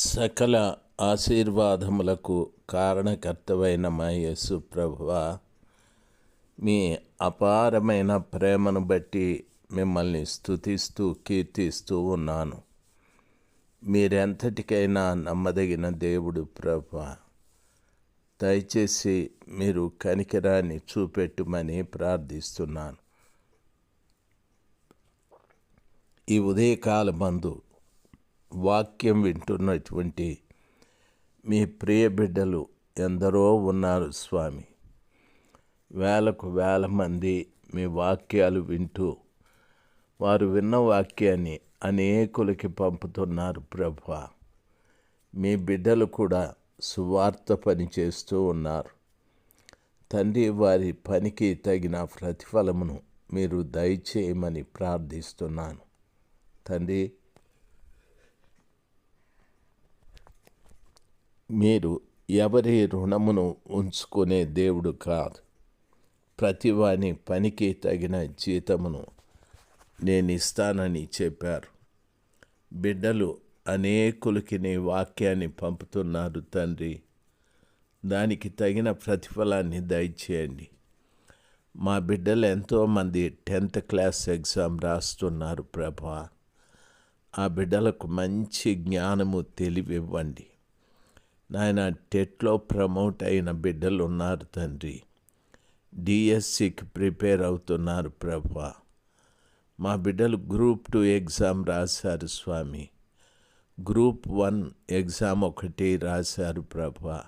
సకల ఆశీర్వాదములకు కారణకర్తవైన మా యేసు ప్రభువ మీ అపారమైన ప్రేమను బట్టి మిమ్మల్ని స్తుతిస్తూ కీర్తిస్తూ ఉన్నాను. మీరెంతటికైనా నమ్మదగిన దేవుడు ప్రభు దయచేసి మీరు కనికరాన్ని చూపెట్టుమని ప్రార్థిస్తున్నాను. ఈ ఉదయకాల మందు వాక్యం వింటున్నటువంటి మీ ప్రియ బిడ్డలు ఎందరో ఉన్నారు స్వామి. వేలకు వేల మంది మీ వాక్యాలు వింటూ వారు విన్న వాక్యాన్ని అనేకులకి పంపుతున్నారు ప్రభు. మీ బిడ్డలు కూడా సువార్త పని చేస్తూ ఉన్నారు. తండ్రి వారి పనికి తగిన ప్రతిఫలమును మీరు దయచేయమని ప్రార్థిస్తున్నాను. తండ్రి మీరు ఎవరి రుణమును ఉంచుకునే దేవుడు కాదు. ప్రతివాని పనికి తగిన జీతమును నేను ఇస్తానని చెప్పారు. బిడ్డలు అనేకులకి నీ వాక్యాన్ని పంపుతున్నారు తండ్రి. దానికి తగిన ప్రతిఫలాన్ని దయచేయండి. మా బిడ్డలు ఎంతోమంది టెన్త్ క్లాస్ ఎగ్జామ్ రాస్తున్నారు ప్రభా. ఆ బిడ్డలకు మంచి జ్ఞానము తెలివివ్వండి. నాయన టెట్లో ప్రమోట్ అయిన బిడ్డలు ఉన్నారు తండ్రి. డిఎస్సికి ప్రిపేర్ అవుతున్నారు ప్రభా. మా బిడ్డలు గ్రూప్ టూ ఎగ్జామ్ రాశారు స్వామి. గ్రూప్ వన్ ఎగ్జామ్ ఒకటి రాశారు ప్రభా.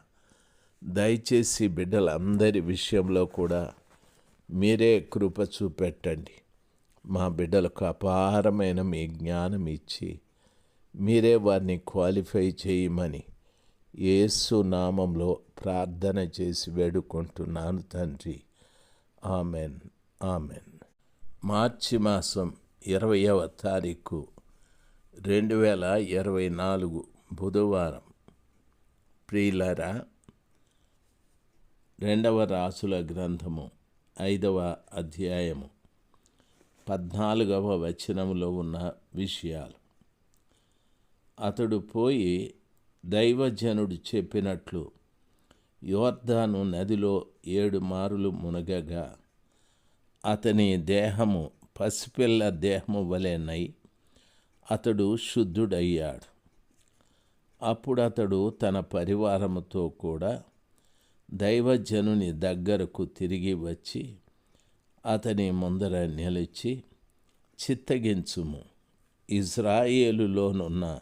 దయచేసి బిడ్డలందరి విషయంలో కూడా మీరే కృప చూపెట్టండి. మా బిడ్డలకు అపారమైన మీ జ్ఞానం ఇచ్చి మీరే వారిని క్వాలిఫై చేయమని యేసు నామంలో ప్రార్థన చేసి వేడుకుంటున్నాను తండ్రి. ఆమెన్. ఆమెన్. మార్చి మాసం ఇరవయవ తారీఖు రెండు వేల ఇరవై నాలుగు బుధవారం. ప్రియులరా రెండవ రాసుల గ్రంథము ఐదవ అధ్యాయము పద్నాలుగవ వచనములో ఉన్న విషయాలు. అతడు పోయి దైవజనుడు చెప్పినట్లు యోర్ధాను నదిలో ఏడు మారులు మునగగా. అతని దేహము పసిపిల్ల దేహము వలెనై అతడు శుద్ధుడయ్యాడు. అప్పుడు అతడు తన పరివారముతో కూడా దైవజనుని దగ్గరకు తిరిగి వచ్చి అతని ముందర నిలిచి చిత్తగించుము. ఇజ్రాయేలులోనున్న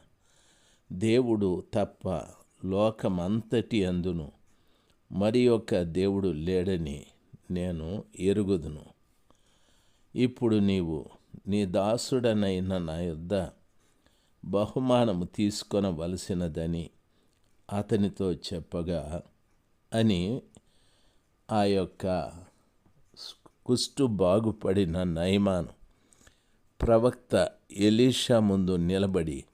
దేవుడు తప్ప లోకమంతటి అందును. మరి ఒక దేవుడు లేడని నేను ఎరుగుదును. ఇప్పుడు నీవు నీ దాసుడనైన నా యొద్ద బహుమానము తీసుకొనవలసినదని అతనితో చెప్పగా అని ఆ యొక్క కుష్టు బాగుపడిన నయమాను ప్రవక్త ఎలీషా ముందు నిలబడి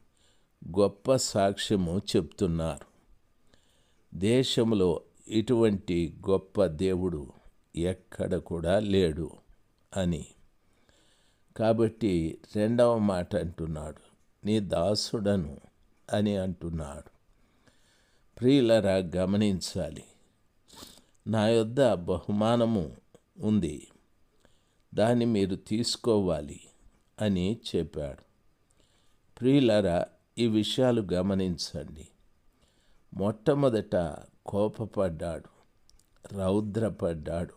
గొప్ప సాక్ష్యము చెప్తున్నారు. దేశంలో ఇటువంటి గొప్ప దేవుడు ఎక్కడ కూడా లేడు అని. కాబట్టి రెండవ మాట అంటున్నాడు. నీ దాసుడను అని అంటున్నాడు. ప్రియులరా గమనించాలి. నా యొద్ద బహుమానము ఉంది. దాన్ని మీరు తీసుకోవాలి అని చెప్పాడు. ప్రియులరా ఈ విషయాలు గమనించండి. మొట్టమొదట కోపపడ్డాడు రౌద్రపడ్డాడు.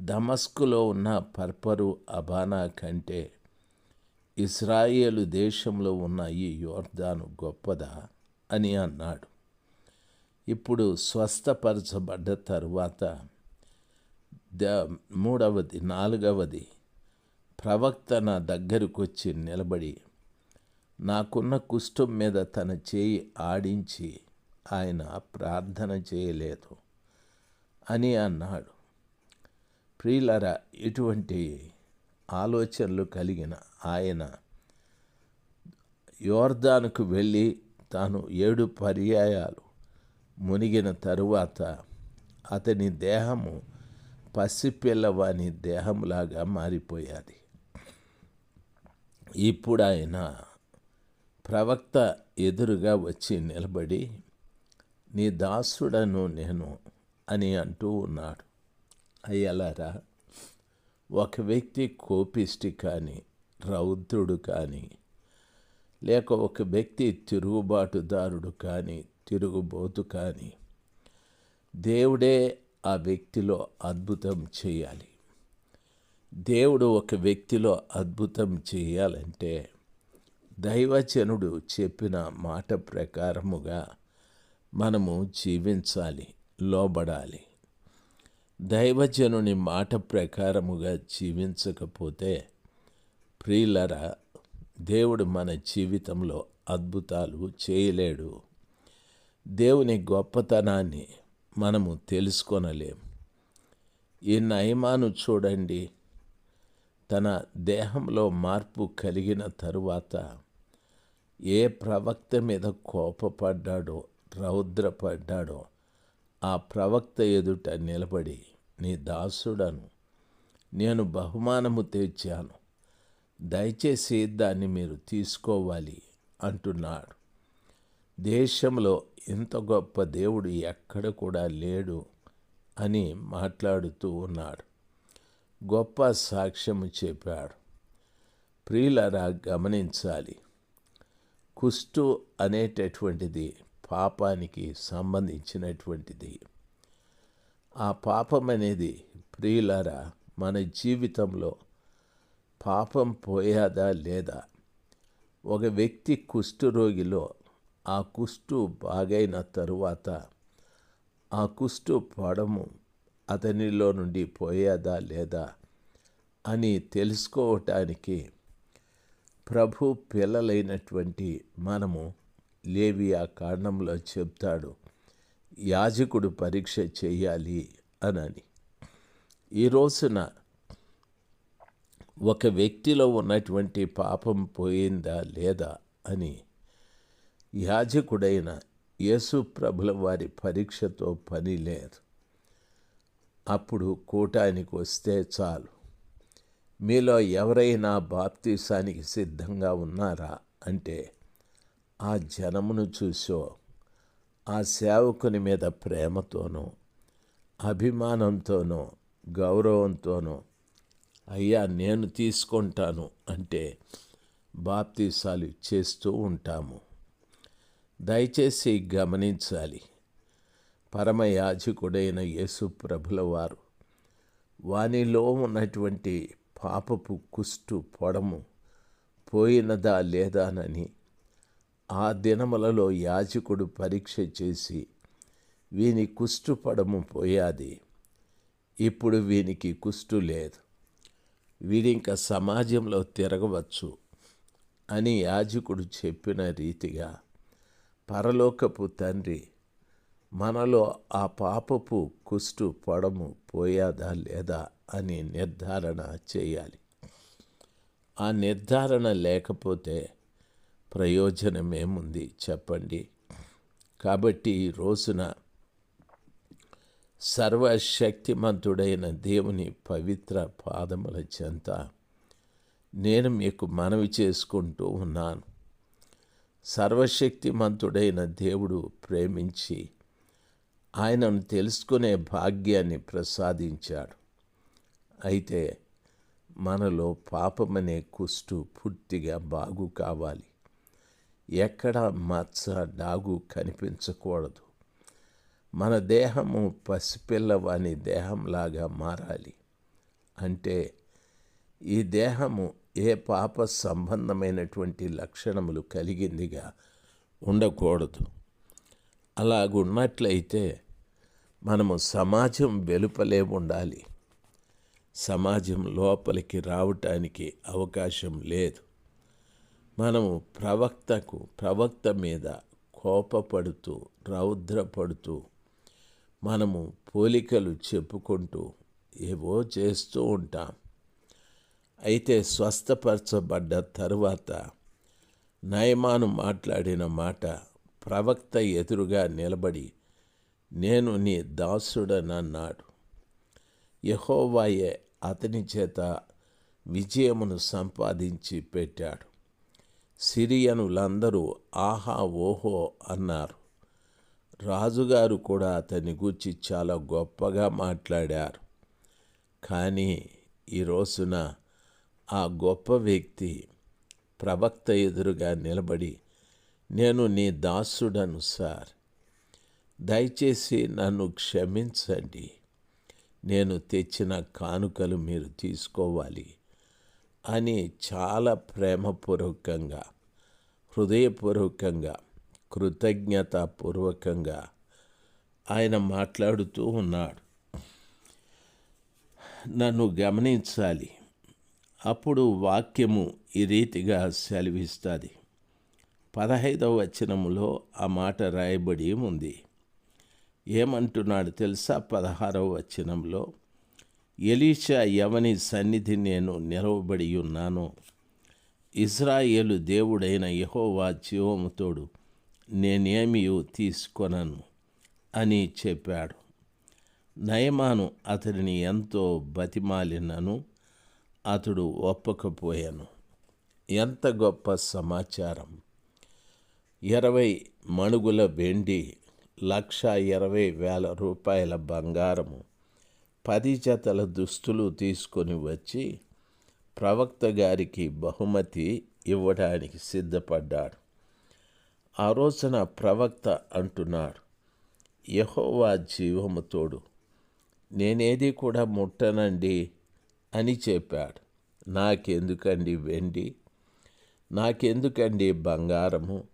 దమస్కులో ఉన్న పర్పరు అబానా కంటే ఇస్రాయేలు దేశంలో ఉన్న ఈ యోర్ధాను గొప్పదా అని అన్నాడు. ఇప్పుడు స్వస్థపరచబడ్డ తరువాత ద మూడవది నాలుగవది ప్రవక్త నా దగ్గరకు వచ్చి నిలబడి నాకున్న కుష్ఠం మీద తన చేయి ఆడించి ఆయన ప్రార్థన చేయలేదు అని అన్నాడు. ప్రియులరా ఇటువంటి ఆలోచనలు కలిగిన ఆయన యోర్దానుకు వెళ్ళి తాను ఏడు పర్యాయాలు మునిగిన తరువాత అతని దేహము పసిపిల్లవాని దేహంలాగా మారిపోయాది. ఇప్పుడు ఆయన ప్రవక్త ఎదురుగా వచ్చి నిలబడి నీ దాసుడను నేను అని అంటూ ఉన్నాడు. అయ్యలారా ఒక వ్యక్తి కోపిష్టి కానీ రౌద్రుడు కానీ లేక ఒక వ్యక్తి తిరుగుబాటుదారుడు కానీ తిరుగుబోతు కానీ దేవుడే ఆ వ్యక్తిలో అద్భుతం చేయాలి. దేవుడు ఒక వ్యక్తిలో అద్భుతం చేయాలంటే దైవచనుడు చెప్పిన మాట ప్రకారముగా మనము జీవించాలి లోబడాలి. దైవజనుని మాట ప్రకారముగా జీవించకపోతే ప్రియులరా దేవుడు మన జీవితంలో అద్భుతాలు చేయలేడు. దేవుని గొప్పతనాన్ని మనము తెలుసుకొనలేం ఈ నయమాను చూడండి. తన దేహంలో మార్పు కలిగిన తరువాత ఏ ప్రవక్త మీద కోపపడ్డాడో రౌద్రపడ్డాడో ఆ ప్రవక్త ఎదుట నిలబడి నీ దాసుడను నేను బహుమానము తెచ్చాను. దయచేసి దాన్ని మీరు తీసుకోవాలి అంటున్నాడు. దేశంలో ఇంత గొప్ప దేవుడు ఎక్కడ కూడా లేడు అని మాట్లాడుతూ ఉన్నాడు. గొప్ప సాక్ష్యము చెప్పాడు. ప్రియులరా గమనించాలి. కుష్టు అనేటటువంటిది పాపానికి సంబంధించినటువంటిది. ఆ పాపం అనేది ప్రియులరా మన జీవితంలో పాపం పోయాదా లేదా? ఒక వ్యక్తి కుష్ఠరోగిలో ఆ కుష్టు బాగైన తరువాత ఆ కుష్టు పడము అతనిలో నుండి పోయేదా లేదా అని తెలుసుకోవటానికి ప్రభు పిల్లలైనటువంటి మనము లేవి ఆ కారణంలో చెప్తాడు యాజకుడు పరీక్ష చేయాలి అనని. ఈ రోజున ఒక వ్యక్తిలో ఉన్నటువంటి పాపం పోయిందా లేదా అని యాజకుడైన యేసు ప్రభుల వారి పరీక్షతో పని లేదు అప్పుడు కూటానికి వస్తే చాలు. మీలో ఎవరైనా బాప్తీసానికి సిద్ధంగా ఉన్నారా? అంటే ఆ జనమును చూసో ఆ సేవకుని మీద ప్రేమతోనో అభిమానంతోనో గౌరవంతోనో అయ్యా నేను తీసుకుంటాను అంటే బాప్తీసాలు చేస్తూ ఉంటాము. దయచేసి గమనించాలి. పరమయాజకుడైన యేసు ప్రభుల వారు వానిలో ఉన్నటువంటి పాపపు కుష్టు పొడము పోయినదా లేదానని ఆ దినములలో యాజకుడు పరీక్ష చేసి వీని కుష్టు పడము పోయాది. ఇప్పుడు వీనికి కుష్టు లేదు. వీడింక సమాజంలో తిరగవచ్చు అని యాజకుడు చెప్పిన రీతిగా పరలోకపు తండ్రి మనలో ఆ పాపపు కుష్టు పొడము పోయాదా లేదా అని నిర్ధారణ చేయాలి. ఆ నిర్ధారణ లేకపోతే ప్రయోజనమేముంది చెప్పండి. కాబట్టి ఈ రోజున సర్వశక్తిమంతుడైన దేవుని పవిత్ర పాదముల చెంత నేను మీకు మనవి చేసుకుంటూ ఉన్నాను. సర్వశక్తిమంతుడైన దేవుడు ప్రేమించి ఆయనను తెలుసుకునే భాగ్యాన్ని ప్రసాదించాడు. అయితే మనలో పాపమనే కుష్టు పూర్తిగా బాగు కావాలి. ఎక్కడ మచ్చ డాగు కనిపించకూడదు. మన దేహము పసిపిల్లవాని దేహంలాగా మారాలి. అంటే ఈ దేహము ఏ పాప సంబంధమైనటువంటి లక్షణములు కలిగిందిగా ఉండకూడదు. అలాగున్నట్లయితే మనము సమాజం వెలుపలే ఉండాలి. సమాజం లోపలికి రావటానికి అవకాశం లేదు. మనము ప్రవక్తకు ప్రవక్త మీద కోపపడుతూ రౌద్రపడుతూ మనము పోలికలు చెప్పుకుంటూ ఏవో చేస్తూ ఉంటాం. అయితే స్వస్థపరచబడ్డ తరువాత నయమాను మాట్లాడిన మాట ప్రవక్త ఎదురుగా నిలబడి నేను నీ దాసుడనన్నాడు. యహోవాయే అతని చేత విజయమును సంపాదించి పెట్టాడు. సిరియనులందరూ ఆహా ఓహో అన్నారు. రాజుగారు కూడా అతని గూర్చి చాలా గొప్పగా మాట్లాడారు. కానీ ఈ రోజున ఆ గొప్ప వ్యక్తి ప్రవక్త ఎదురుగా నిలబడి నేను నీ దాసుడను సార్. దయచేసి నన్ను క్షమించండి. నేను తెచ్చిన కానుకలు మీరు తీసుకోవాలి అని చాలా ప్రేమపూర్వకంగా హృదయపూర్వకంగా కృతజ్ఞతాపూర్వకంగా ఆయన మాట్లాడుతూ ఉన్నాడు. నన్ను గమనించాలి. అప్పుడు వాక్యము ఈ రీతిగా సెలవిస్తుంది. పదహైదవ వచనములో ఆ మాట రాయబడి ఉంది. ఏమంటున్నాడు తెలుసా? పదహారవ వచనంలో ఎలీషా ఎవని సన్నిధి నేను నిలవబడి ఉన్నాను. ఇజ్రాయేలు దేవుడైన యహోవా జీవముతోడు నేనేమీ తీసుకొనను అని చెప్పాడు. నయమాను అతడిని ఎంతో బతిమాలినను అతడు ఒప్పకపోయాను. ఎంత గొప్ప సమాచారం! ఇరవై మణుగుల వెండి లక్ష ఇరవై వేల రూపాయల బంగారము. పది జతల దుస్తులు తీసుకొని వచ్చి ప్రవక్త గారికి బహుమతి ఇవ్వడానికి సిద్ధపడ్డాడు. ఆ రోజున ప్రవక్త అంటున్నాడు యహోవా జీవము తోడు నేనేది కూడా ముట్టనండి అని చెప్పాడు. నాకెందుకండి వెండి? నాకెందుకండి బంగారము?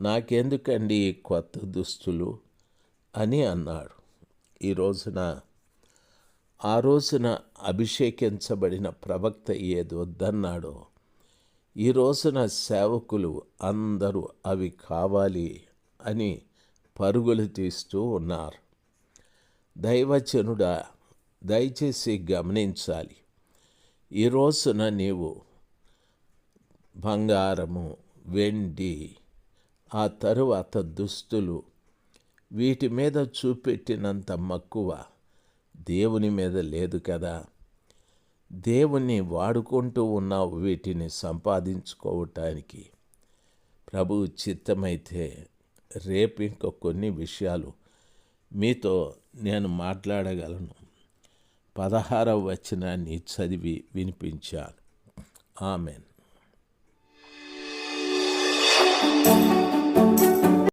నాకెందుకండి కొత్త దుస్తులు అని అన్నాడు. ఈ రోజున ఆ రోజున అభిషేకించబడిన ప్రవక్త ఏది వద్దన్నాడో ఈ రోజున సేవకులు అందరూ అవి కావాలి అని పరుగులు తీస్తూ ఉన్నారు. దైవచనుడా దయచేసి గమనించాలి. ఈ రోజున నీవు బంగారము వెండి ఆ తరువాత దుస్తులు వీటి మీద చూపెట్టినంత మక్కువ దేవుని మీద లేదు కదా. దేవుణ్ణి వాడుకుంటూ ఉన్నావు వీటిని సంపాదించుకోవటానికి ప్రభు చిత్తమైతే రేపు ఇంక కొన్ని విషయాలు మీతో నేను మాట్లాడగలను. పదహారవ వచనాన్ని చదివి వినిపించాను. ఆమెన్.